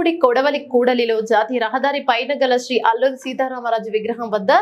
మల్లెపూడి కొడవలి కూడలిలో జాతీయ రహదారి పైన గల శ్రీ అల్లూరి సీతారామరాజు విగ్రహం వద్ద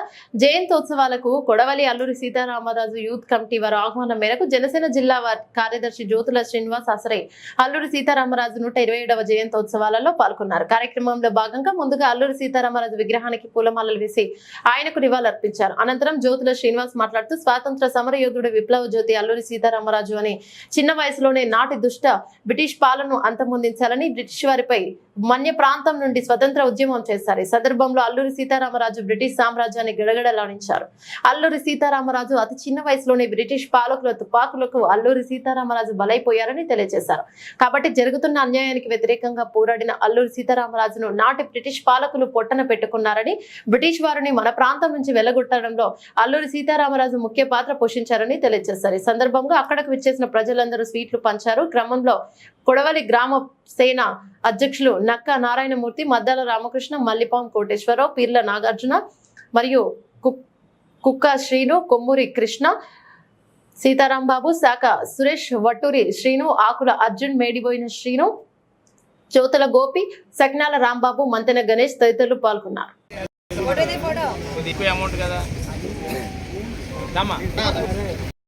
జయంతోత్సవాలకు కొడవలి అల్లూరి సీతారామరాజు యూత్ కమిటీ వారి ఆహ్వానం మేరకు జనసేన జిల్లా వారి కార్యదర్శి జ్యోతుల శ్రీనివాస్ ఆసరై అల్లూరి సీతారామరాజు నూట ఇరవై ఏడవ జయంతోత్సవాలలో పాల్గొన్నారు. కార్యక్రమంలో భాగంగా ముందుగా అల్లూరి సీతారామరాజు విగ్రహానికి పూలమాలలు వేసి ఆయనకు నివాళులర్పించారు. అనంతరం జ్యోతుల శ్రీనివాస్ మాట్లాడుతూ స్వాతంత్ర సమరయోధుడు విప్లవ జ్యోతి అల్లూరి సీతారామరాజు అని చిన్న వయసులోనే నాటి దుష్ట బ్రిటిష్ పాలనను అంతమొందించాలని బ్రిటిష్ వారిపై మన్య ప్రాంతం నుండి స్వతంత్ర ఉద్యమం చేశారు. ఈ సందర్భంలో అల్లూరి సీతారామరాజు బ్రిటిష్ సామ్రాజ్యాన్ని గడగడలాడించారు. అల్లూరి సీతారామరాజు అతి చిన్న వయసులోనే బ్రిటిష్ పాలకుల తుపాకులకు అల్లూరి సీతారామరాజు బలైపోయారని తెలియజేశారు. కాబట్టి జరుగుతున్న అన్యాయానికి వ్యతిరేకంగా పోరాడిన అల్లూరి సీతారామరాజును నాటి బ్రిటిష్ పాలకులు పొట్టన పెట్టుకున్నారని బ్రిటిష్ వారిని మన ప్రాంతం నుంచి వెళ్ళగొట్టడంలో అల్లూరి సీతారామరాజు ముఖ్య పాత్ర పోషించారని తెలియజేశారు. ఈ సందర్భంగా అక్కడకు విచ్చేసిన ప్రజలందరూ స్వీట్లు పంచారు. క్రమంలో కొడవలి గ్రామ సేన అధ్యక్షులు నక్క నారాయణమూర్తి మద్దాల రామకృష్ణ మల్లిపాం కోటేశ్వరరావు పీర్ల నాగార్జున మరియు కు- కుక్క శ్రీను కొమ్మూరి కృష్ణ సీతారాం బాబు శాఖ సురేష్ వట్టూరి శ్రీను ఆకుల అర్జున్ మేడిపోయిన శ్రీను జ్యోతుల గోపి సక్నాల రాంబాబు మంతెన గణేష్ తదితరులు పాల్గొన్నారు. అమౌంట్ కదా దమ్మా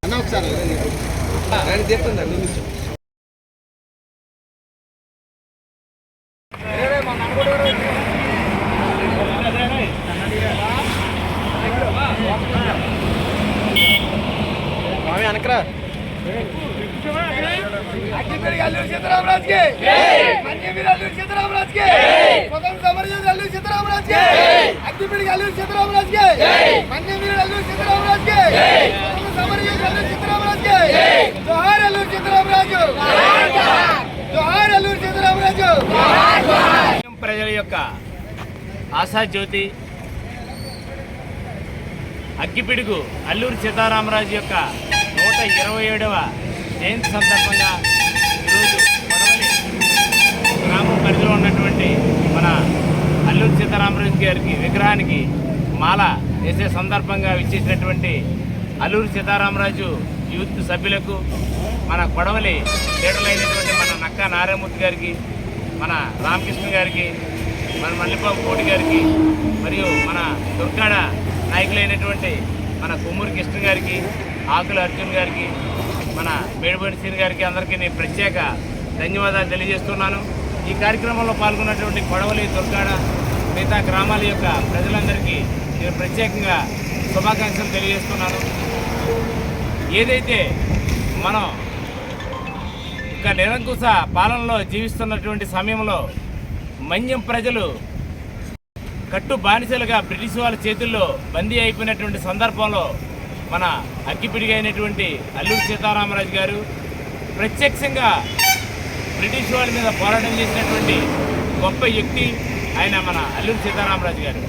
అన్న ఒకసారి ఆయన చెప్తుందా స్వామి అనకరా అగ్గిపెరిగి అల్లూరి సీతారామరాజు కి మన్యవీర అల్లూరి సీతారామరాజు కి స్వతంత్ర సమరయోధుడు అల్లూరి సీతారామరాజు కి అగ్గిపెరిగి అల్లూరి సీతారామరాజు కి మన్యవీర అల్లూరి సీతారామరాజు కి స్వతంత్ర సమరయోధుడు అల్లూరి సీతారామరాజు కి జోహార్ అల్లూరి సీతారామరాజు జోహార్ అల్లూరు సీతారామరాజు ప్రజల యొక్క ఆశాజ్యోతి అగ్గిపిడుగు అల్లూరు సీతారామరాజు యొక్క ఇరవై ఏడవ జయంతి సందర్భంగా ఈరోజు కొడవలి గ్రామం పరిధిలో ఉన్నటువంటి మన అల్లూరి సీతారామరాజు గారికి విగ్రహానికి మాల వేసే సందర్భంగా విచ్చేసినటువంటి అల్లూరి సీతారామరాజు యూత్ సభ్యులకు మన కొడవలి లీడర్లైనటువంటి మన నక్కా నారాయణమూర్తి గారికి మన రామకృష్ణ గారికి మన మల్లిపాపు కోటి గారికి మరియు మన దుర్గాడ నాయకులైనటువంటి మన కొమ్మూరి కృష్ణ గారికి ఆకుల అర్జున్ గారికి మన మేడిపోయిన సీని గారికి అందరికీ నేను ప్రత్యేక ధన్యవాదాలు తెలియజేస్తున్నాను. ఈ కార్యక్రమంలో పాల్గొన్నటువంటి కొడవలి దుర్గాడ మిగతా గ్రామాల యొక్క ప్రజలందరికీ నేను ప్రత్యేకంగా శుభాకాంక్షలు తెలియజేస్తున్నాను. ఏదైతే మనం ఒక నిరంకుశ పాలనలో జీవిస్తున్నటువంటి సమయంలో మన్యం ప్రజలు కట్టు బానిసలుగా బ్రిటిష్ వాళ్ళ చేతుల్లో బందీ అయిపోయినటువంటి సందర్భంలో మన అగ్గిపిడిగా అయినటువంటి అల్లూరి సీతారామరాజు గారు ప్రత్యక్షంగా బ్రిటిష్ వాళ్ళ మీద పోరాటం చేసినటువంటి గొప్ప వ్యక్తి ఆయన మన అల్లూరి సీతారామరాజు గారు.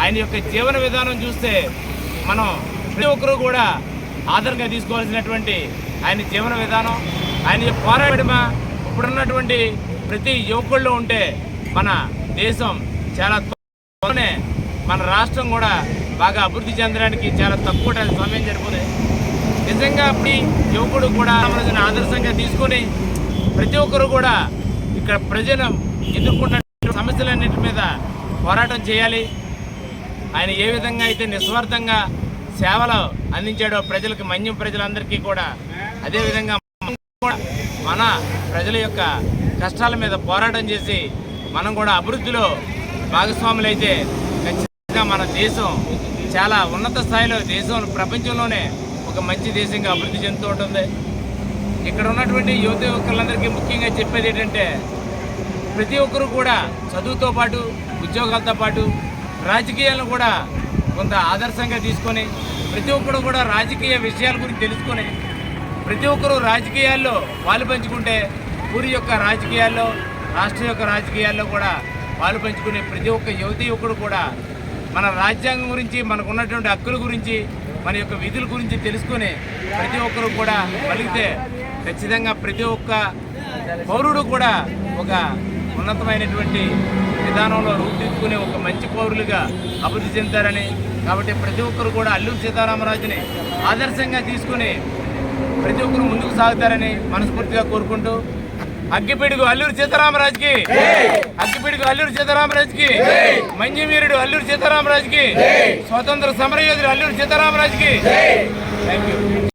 ఆయన యొక్క జీవన విధానం చూస్తే మనం ప్రతి ఒక్కరూ కూడా ఆదరంగా తీసుకోవాల్సినటువంటి ఆయన జీవన విధానం ఆయన యొక్క పోరాటమ ఇప్పుడున్నటువంటి ప్రతి యువకుల్లో ఉంటే మన దేశం చాలా మన రాష్ట్రం కూడా బాగా అభివృద్ధి చెందడానికి చాలా తక్కువ సమయం జరిపోతుంది నిజంగా అప్పుడు యువకుడు కూడా మనసిన ఆదర్శంగా తీసుకొని ప్రతి ఒక్కరు కూడా ఇక్కడ ప్రజలు ఎదుర్కొన్న సమస్యలన్నిటి మీద పోరాటం చేయాలి. ఆయన ఏ విధంగా అయితే నిస్వార్థంగా సేవలు అందించాడో ప్రజలకు మన్యం ప్రజలందరికీ కూడా అదేవిధంగా కూడా మన ప్రజల యొక్క కష్టాల మీద పోరాటం చేసి మనం కూడా అభివృద్ధిలో భాగస్వాములైతే ఖచ్చితంగా మన దేశం చాలా ఉన్నత స్థాయిలో దేశం ప్రపంచంలోనే ఒక మంచి దేశంగా అభివృద్ధి చెందుతూ ఉంటుంది. ఇక్కడ ఉన్నటువంటి యువత యువకులందరికీ ముఖ్యంగా చెప్పేది ఏంటంటే ప్రతి ఒక్కరూ కూడా చదువుతో పాటు ఉద్యోగాలతో పాటు రాజకీయాలను కూడా కొంత ఆదర్శంగా తీసుకొని ప్రతి ఒక్కరు కూడా రాజకీయ విషయాల గురించి తెలుసుకొని ప్రతి ఒక్కరూ రాజకీయాల్లో పాలు పంచుకుంటే ఊరి యొక్క రాజకీయాల్లో రాష్ట్ర యొక్క రాజకీయాల్లో కూడా పాలు పంచుకునే ప్రతి ఒక్క యువతి యువకుడు కూడా మన రాజ్యాంగం గురించి మనకు ఉన్నటువంటి హక్కుల గురించి మన యొక్క విధుల గురించి తెలుసుకొని ప్రతి ఒక్కరు కూడా కలిగితే ఖచ్చితంగా ప్రతి ఒక్క పౌరుడు కూడా ఒక ఉన్నతమైనటువంటి విధానంలో రూపుదిద్దుకునే ఒక మంచి పౌరులుగా అభివృద్ధి చెందుతారని కాబట్టి ప్రతి ఒక్కరు కూడా అల్లూరి సీతారామరాజుని ఆదర్శంగా తీసుకుని ప్రతి ఒక్కరు ముందుకు సాగుతారని మనస్ఫూర్తిగా కోరుకుంటూ అగ్గిపిడుగు అల్లూరు సీతారామరాజుకి. అగ్గిపిడుగు అల్లూరు సీతారామరాజుకి. మంజువీరుడు అల్లూరు సీతారామరాజుకి. స్వతంత్ర సమరయోధుడు అల్లూరు సీతారామరాజుకి. Thank you